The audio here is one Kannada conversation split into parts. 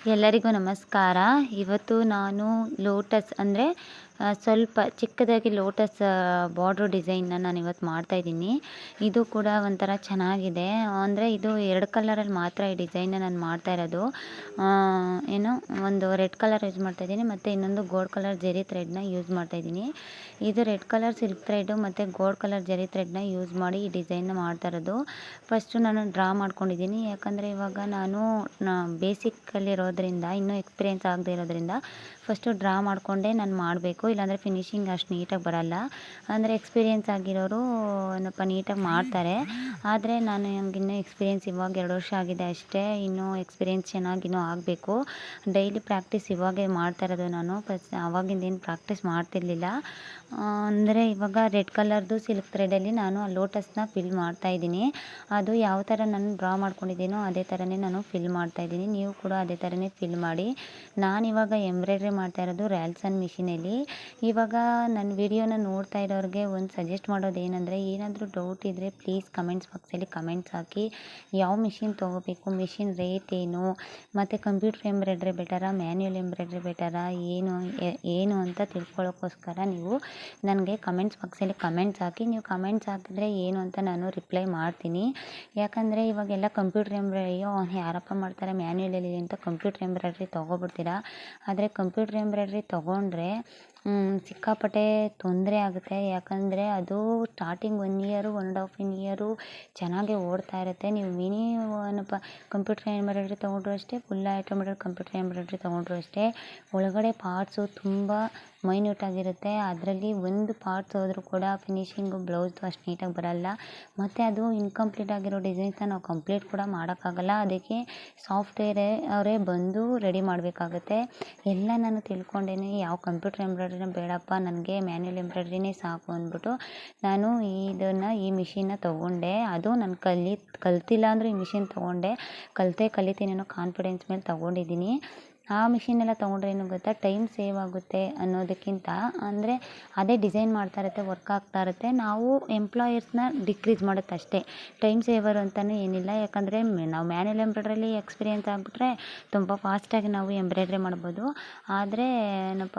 ಎಲ್ಲರಿಗೂ ನಮಸ್ಕಾರ. ಇವತ್ತು ನಾನು ಲೋಟಸ್ ಅಂದರೆ ಸ್ವಲ್ಪ ಚಿಕ್ಕದಾಗಿ ಲೋಟಸ್ ಬಾರ್ಡ್ರು ಡಿಸೈನ್ನ ನಾನು ಇವತ್ತು ಮಾಡ್ತಾಯಿದ್ದೀನಿ ಇದು ಕೂಡ ಒಂಥರ ಚೆನ್ನಾಗಿದೆ. ಅಂದರೆ ಇದು ಎರಡು ಕಲರಲ್ಲಿ ಮಾತ್ರ ಈ ಡಿಸೈನ್ನ ನಾನು ಮಾಡ್ತಾ ಇರೋದು. ಏನು, ಒಂದು ರೆಡ್ ಕಲರ್ ಯೂಸ್ ಮಾಡ್ತಾಯಿದ್ದೀನಿ ಮತ್ತು ಇನ್ನೊಂದು ಗೋಲ್ಡ್ ಕಲರ್ ಜೆರಿ ಥ್ರೆಡ್ನ ಯೂಸ್ ಮಾಡ್ತಾಯಿದ್ದೀನಿ ಇದು ರೆಡ್ ಕಲರ್ ಸಿಲ್ಕ್ ಥ್ರೆಡ್ ಮತ್ತು ಗೋಲ್ಡ್ ಕಲರ್ ಜೆರಿ ಥ್ರೆಡ್ನ ಯೂಸ್ ಮಾಡಿ ಈ ಡಿಸೈನ್ನ ಮಾಡ್ತಾ ಇರೋದು. ಫಸ್ಟು ನಾನು ಡ್ರಾ ಮಾಡ್ಕೊಂಡಿದ್ದೀನಿ, ಯಾಕಂದರೆ ಇವಾಗ ನಾನು ಬೇಸಿಕ್ಕಲ್ಲಿರೋದ್ರಿಂದ ಇನ್ನೂ ಎಕ್ಸ್ಪೀರಿಯೆನ್ಸ್ ಆಗದೆ ಇರೋದ್ರಿಂದ, ಫಸ್ಟು ಡ್ರಾ ಮಾಡಿಕೊಂಡೇ ನಾನು ಮಾಡಬೇಕು. ಇಲ್ಲಾಂದರೆ ಫಿನಿಶಿಂಗ್ ಅಷ್ಟು ನೀಟಾಗಿ ಬರೋಲ್ಲ. ಅಂದರೆ ಎಕ್ಸ್ಪೀರಿಯೆನ್ಸ್ ಆಗಿರೋರು ಏನಪ್ಪ ನೀಟಾಗಿ ಮಾಡ್ತಾರೆ. ಆದರೆ ನಾನು ನನಗಿನ್ನೂ ಎಕ್ಸ್ಪೀರಿಯೆನ್ಸ್ ಇವಾಗ ಎರಡು ವರ್ಷ ಆಗಿದೆ ಅಷ್ಟೇ. ಇನ್ನೂ ಎಕ್ಸ್ಪೀರಿಯೆನ್ಸ್ ಚೆನ್ನಾಗಿ ಇನ್ನೂ ಆಗಬೇಕು. ಡೈಲಿ ಪ್ರಾಕ್ಟೀಸ್ ಇವಾಗೇ ಮಾಡ್ತಾ ಇರೋದು ನಾನು. ಫಸ್ಟ್ ಆವಾಗಿಂದೇನು ಪ್ರಾಕ್ಟೀಸ್ ಮಾಡ್ತಿರ್ಲಿಲ್ಲ. ಅಂದರೆ ಇವಾಗ ರೆಡ್ ಕಲರ್ದು ಸಿಲ್ಕ್ ಥ್ರೆಡಲ್ಲಿ ನಾನು ಆ ಲೋಟಸ್ನ ಫಿಲ್ ಮಾಡ್ತಾ ಇದ್ದೀನಿ. ಅದು ಯಾವ ಥರ ನಾನು ಡ್ರಾ ಮಾಡ್ಕೊಂಡಿದ್ದೀನೋ ಅದೇ ಥರನೇ ನಾನು ಫಿಲ್ ಮಾಡ್ತಾ ಇದ್ದೀನಿ. ನೀವು ಕೂಡ ಅದೇ ಥರನೇ ಫಿಲ್ ಮಾಡಿ. ನಾನು ಇವಾಗ ಎಂಬ್ರಾಯ್ಡ್ರಿ ಮಾಡ್ತಾ ಇರೋದು ರ್ಯಾಲ್ಸನ್ ಮಿಷಿನಲ್ಲಿ ಇವಾಗ ನನ್ನ ವಿಡಿಯೋನ ನೋಡ್ತಾ ಇರೋರಿಗೆ ಒಂದು ಸಜೆಸ್ಟ್ ಮಾಡೋದು ಏನಂದರೆ, ಏನಾದರೂ ಡೌಟ್ ಇದ್ದರೆ ಪ್ಲೀಸ್ ಕಮೆಂಟ್ಸ್ ಬಾಕ್ಸಲ್ಲಿ ಕಮೆಂಟ್ಸ್ ಹಾಕಿ. ಯಾವ ಮಿಷಿನ್ ತೊಗೋಬೇಕು ಮಿಷಿನ್ ರೇಟ್ ಏನು? ಮತ್ತು ಕಂಪ್ಯೂಟರ್ ಎಂಬ್ರಾಯ್ಡ್ರಿ ಬೆಟರಾ ಮ್ಯಾನ್ಯುಯಲ್ ಎಂಬ್ರಾಯ್ಡ್ರಿ ಬೆಟರಾ ಏನು ಏನು ಅಂತ ತಿಳ್ಕೊಳ್ಳೋಕ್ಕೋಸ್ಕರ ನೀವು ನನಗೆ ಕಮೆಂಟ್ಸ್ ಬಾಕ್ಸಲ್ಲಿ ಕಮೆಂಟ್ಸ್ ಹಾಕಿ. ನೀವು ಕಮೆಂಟ್ಸ್ ಹಾಕಿದ್ರೆ ಏನು ಅಂತ ನಾನು ರಿಪ್ಲೈ ಮಾಡ್ತೀನಿ. ಯಾಕಂದರೆ ಇವಾಗೆಲ್ಲ ಕಂಪ್ಯೂಟರ್ ಎಂಬ್ರಾಯ್ಡ್ರಿಯೋ ಯಾರಪ್ಪ ಮಾಡ್ತಾರೆ? ಮ್ಯಾನ್ಯುಯಲಲ್ಲಿ ಅಂತ ಕಂಪ್ಯೂಟರ್ ಎಂಬ್ರಾಯ್ಡ್ರಿ ತೊಗೊಬಿಡ್ತೀರಾ? ಆದರೆ ಕಂಪ್ಯೂಟರ್ ಎಂಬ್ರಾಯ್ಡ್ರಿ ತೊಗೊಂಡ್ರೆ ಸಿಕ್ಕಾಪಟ್ಟೆ ತೊಂದರೆ ಆಗುತ್ತೆ. ಯಾಕಂದರೆ ಅದು starting one year one and half in year ಚೆನ್ನಾಗೇ ಓಡ್ತಾ ಇರುತ್ತೆ. ನೀವು ಮಿನಿ ಏನಪ್ಪ ಕಂಪ್ಯೂಟರ್ ಎಂಬ್ರಾಯ್ಡ್ರಿ ತೊಗೊಂಡ್ರು ಅಷ್ಟೇ ಫುಲ್ ಆಟೋಮೆಟೆಡ್ ಕಂಪ್ಯೂಟರ್ ಎಂಬ್ರಾಯ್ಡ್ರಿ ತೊಗೊಂಡ್ರು ಅಷ್ಟೇ. ಒಳಗಡೆ ಪಾರ್ಟ್ಸು ತುಂಬ ಮೈನ್ಯೂಟ್ ಆಗಿರುತ್ತೆ. ಅದರಲ್ಲಿ ಒಂದು ಪಾರ್ಟ್ಸ್ ಹೋದರೂ ಕೂಡ ಫಿನಿಶಿಂಗು ಬ್ಲೌಸ್ದು ಅಷ್ಟು ನೀಟಾಗಿ ಬರೋಲ್ಲ. ಮತ್ತು ಅದು ಇನ್ಕಂಪ್ಲೀಟ್ ಆಗಿರೋ ಡಿಸೈನ್ಸ್ನ ನಾವು ಕಂಪ್ಲೀಟ್ ಕೂಡ ಮಾಡೋಕ್ಕಾಗಲ್ಲ. ಅದಕ್ಕೆ ಸಾಫ್ಟ್ವೇರೇ ಅವರೇ ಬಂದು ರೆಡಿ ಮಾಡಬೇಕಾಗತ್ತೆ. ಎಲ್ಲ ನಾನು ತಿಳ್ಕೊಂಡೇ ಯಾವ ಕಂಪ್ಯೂಟರ್ ಎಂಬ್ರಾಯ್ಡ್ರಿನೇ ಬೇಡಪ್ಪ, ನನಗೆ ಮ್ಯಾನ್ಯುಯಲ್ ಎಂಬ್ರಾಯ್ಡ್ರಿನೇ ಸಾಕು ಅಂದ್ಬಿಟ್ಟು ನಾನು ಇದನ್ನು ಈ ಮಿಷಿನ್ನ ತೊಗೊಂಡೆ. ಅದು ನಾನು ಕಲಿ, ಕಲ್ತಿಲ್ಲ ಅಂದರೂ ಈ ಮಿಷಿನ್ ತೊಗೊಂಡೆ. ಕಲಿತೇ ಕಲಿತೀನಿ ಅನ್ನೋ ಕಾನ್ಫಿಡೆನ್ಸ್ ಮೇಲೆ ತೊಗೊಂಡಿದ್ದೀನಿ. ಆ ಮಿಷಿನೆಲ್ಲ ತೊಗೊಂಡ್ರೆ ಏನು ಗೊತ್ತಾ? ಟೈಮ್ ಸೇವ್ ಆಗುತ್ತೆ ಅನ್ನೋದಕ್ಕಿಂತ ಅಂದರೆ ಅದೇ ಡಿಸೈನ್ ಮಾಡ್ತಾ ಇರುತ್ತೆ ವರ್ಕ್ ಆಗ್ತಾ ಇರುತ್ತೆ. ನಾವು ಎಂಪ್ಲಾಯರ್ಸ್ನ ಡಿಕ್ರೀಸ್ ಮಾಡುತ್ತೆ ಅಷ್ಟೇ. ಟೈಮ್ ಸೇವರ್ ಅಂತಲೂ ಏನಿಲ್ಲ. ಯಾಕಂದರೆ ನಾವು ಮ್ಯಾನ್ಯಲ್ ಎಂಬ್ರಾಯ್ಡ್ರಲ್ಲಿ ಎಕ್ಸ್ಪೀರಿಯೆನ್ಸ್ ಆಗಿಬಿಟ್ರೆ ತುಂಬ ಫಾಸ್ಟಾಗಿ ನಾವು ಎಂಬ್ರಾಯ್ಡ್ರಿ ಮಾಡ್ಬೋದು. ಆದರೆ ಏನಪ್ಪ,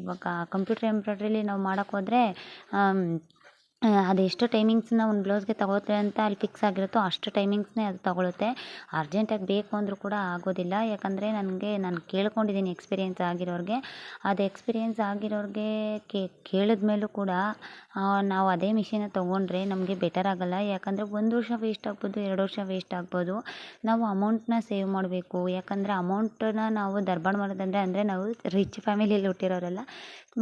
ಇವಾಗ ಕಂಪ್ಯೂಟರ್ ಎಂಬ್ರಾಯ್ಡ್ರಿಲಿ ನಾವು ಮಾಡೋಕ್ಕೆ ಹೋದರೆ ಅದೆಷ್ಟು ಟೈಮಿಂಗ್ಸ್ನ ಒಂದು ಬ್ಲೌಸ್ಗೆ ತಗೊಳುತ್ತೆ ಅಂತ ಅಲ್ಲಿ ಫಿಕ್ಸ್ ಆಗಿರುತ್ತೋ ಅಷ್ಟು ಟೈಮಿಂಗ್ಸ್ನೇ ಅದು ತಗೊಳುತ್ತೆ. ಅರ್ಜೆಂಟಾಗಿ ಬೇಕು ಅಂದರೂ ಕೂಡ ಆಗೋದಿಲ್ಲ. ಯಾಕಂದರೆ ನನಗೆ, ನಾನು ಕೇಳ್ಕೊಂಡಿದ್ದೀನಿ ಎಕ್ಸ್ಪೀರಿಯೆನ್ಸ್ ಆಗಿರೋರಿಗೆ. ಅದು ಎಕ್ಸ್ಪೀರಿಯೆನ್ಸ್ ಆಗಿರೋರಿಗೆ ಕೇಳಿದ ಮೇಲೂ ಕೂಡ ನಾವು ಅದೇ ಮಿಷಿನ್ನ ತೊಗೊಂಡ್ರೆ ನಮಗೆ ಬೆಟರ್ ಆಗೋಲ್ಲ. ಯಾಕಂದರೆ ಒಂದು ವರ್ಷ ವೇಸ್ಟ್ ಆಗ್ಬೋದು, ಎರಡು ವರ್ಷ ವೇಸ್ಟ್ ಆಗ್ಬೋದು. ನಾವು ಅಮೌಂಟನ್ನ ಸೇವ್ ಮಾಡಬೇಕು. ಯಾಕಂದರೆ ಅಮೌಂಟನ್ನ ನಾವು ದರ್ಬಾರ್ ಮಾಡೋದಂದರೆ, ಅಂದರೆ ನಾವು ರಿಚ್ ಫ್ಯಾಮಿಲಿಯಲ್ಲಿ ಹುಟ್ಟಿರೋರಲ್ಲ.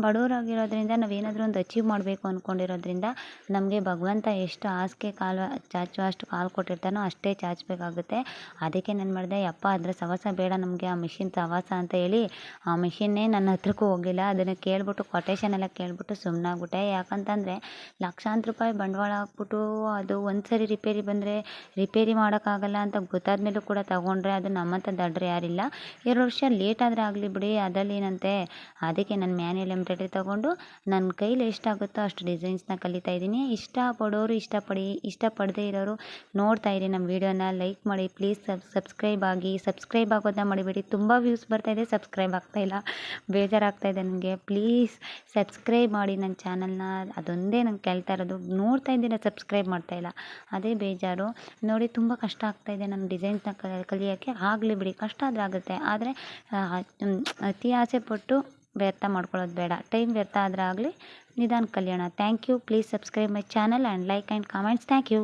ಬಡವರಾಗಿರೋದ್ರಿಂದ ನಾವೇನಾದರೂ ಒಂದು ಅಚೀವ್ ಮಾಡಬೇಕು ಅಂದ್ಕೊಂಡಿರೋದ್ರಿಂದ ನಮಗೆ ಭಗವಂತ ಎಷ್ಟು ಹಾಸಿಗೆ ಕಾಲು ಚಾಚುವ ಅಷ್ಟು ಕಾಲು ಕೊಟ್ಟಿರ್ತಾನೋ ಅಷ್ಟೇ ಚಾಚಬೇಕಾಗುತ್ತೆ. ಅದಕ್ಕೆ ನಾನು ಮಾಡಿದೆ, ಯಪ್ಪ, ಅದರ ಸವಾಸ ಬೇಡ ನಮಗೆ, ಆ ಮಿಷಿನ್ ಸವಾಸ ಅಂತ ಹೇಳಿ. ಆ ಮಿಷಿನ್ನೇ ನನ್ನ ಹತ್ರಕ್ಕೂ ಹೋಗಿಲ್ಲ. ಅದನ್ನು ಕೇಳಿಬಿಟ್ಟು ಕೊಟೇಶನ್ ಎಲ್ಲ ಕೇಳಿಬಿಟ್ಟು ಸುಮ್ಮನಾಗ್ಬಿಟ್ಟೆ ಯಾಕಂತಂದರೆ, ಲಕ್ಷಾಂತರ ರೂಪಾಯಿ ಬಂಡವಾಳ ಹಾಕ್ಬಿಟ್ಟು ಅದು ಒಂದು ಸರಿ ರಿಪೇರಿ ಬಂದರೆ ರಿಪೇರಿ ಮಾಡೋಕ್ಕಾಗಲ್ಲ ಅಂತ ಗೊತ್ತಾದ ಮೇಲೂ ಕೂಡ ತಗೊಂಡ್ರೆ ಅದು ನಮ್ಮಂಥ ದಡ್ರು ಯಾರಿಲ್ಲ. ಎರಡು ವರ್ಷ ಲೇಟ್ ಆದರೆ ಆಗಲಿ ಬಿಡಿ, ಅದರಲ್ಲಿ ಏನಂತೆ? ಅದಕ್ಕೆ ನಾನು ಮ್ಯಾನ್ಯಲ್ ಎಂಬ್ರಾಯ್ಡ್ರಿ ತೊಗೊಂಡು ನನ್ನ ಕೈಲಿ ಎಷ್ಟಾಗುತ್ತೋ ಅಷ್ಟು ಡಿಸೈನ್ಸ್ನ ಕಲಿತಾ ಇದ್ದೀನಿ. ಇಷ್ಟಪಡೋರು, ಇಷ್ಟಪಡಿ, ಇಷ್ಟಪಡದೇ ಇರೋರು ನೋಡ್ತಾ ಇರಿ ನಮ್ಮ ವೀಡಿಯೋನ. ಲೈಕ್ ಮಾಡಿ ಪ್ಲೀಸ್ ಸಬ್ಸ್ಕ್ರೈಬ್ ಆಗಿ. ಸಬ್ಸ್ಕ್ರೈಬ್ ಆಗೋದನ್ನ ಮಾಡಿಬಿಡಿ ತುಂಬ ವ್ಯೂಸ್ ಬರ್ತಾಯಿದೆ ಸಬ್ಸ್ಕ್ರೈಬ್ ಆಗ್ತಾಯಿಲ್ಲ ಬೇಜಾರಾಗ್ತಾಯಿದೆ ನನಗೆ. ಪ್ಲೀಸ್ ಸಬ್ಸ್ಕ್ರೈಬ್ ಮಾಡಿ ನನ್ನ ಚಾನಲ್ನ ಅದೊಂದೇ ನಂಗೆ ಕೇಳ್ತಾ ಇರೋದು. ನೋಡ್ತಾ ಇದ್ದೀನಿ ಸಬ್ಸ್ಕ್ರೈಬ್ ಮಾಡ್ತಾಯಿಲ್ಲ ಅದೇ ಬೇಜಾರು. ನೋಡಿ, ತುಂಬ ಕಷ್ಟ ಆಗ್ತಾಯಿದೆ ನನ್ನ ಡಿಸೈನ್ಸ್ನ ಕಲಿಯೋಕ್ಕೆ. ಆಗಲಿ ಬಿಡಿ, ಕಷ್ಟ ಆದರೆ ಆಗುತ್ತೆ. ಆದರೆ ಅತಿ ಆಸೆ ಪಟ್ಟು ವ್ಯರ್ಥ ಮಾಡ್ಕೊಳ್ಳೋದು ಬೇಡ. ಟೈಮ್ ವ್ಯರ್ಥ ಆದರೆ ಆಗಲಿ ನಿಧಾನ ಕಲಿಯೋಣ. Thank you please subscribe my channel and like and comments thank you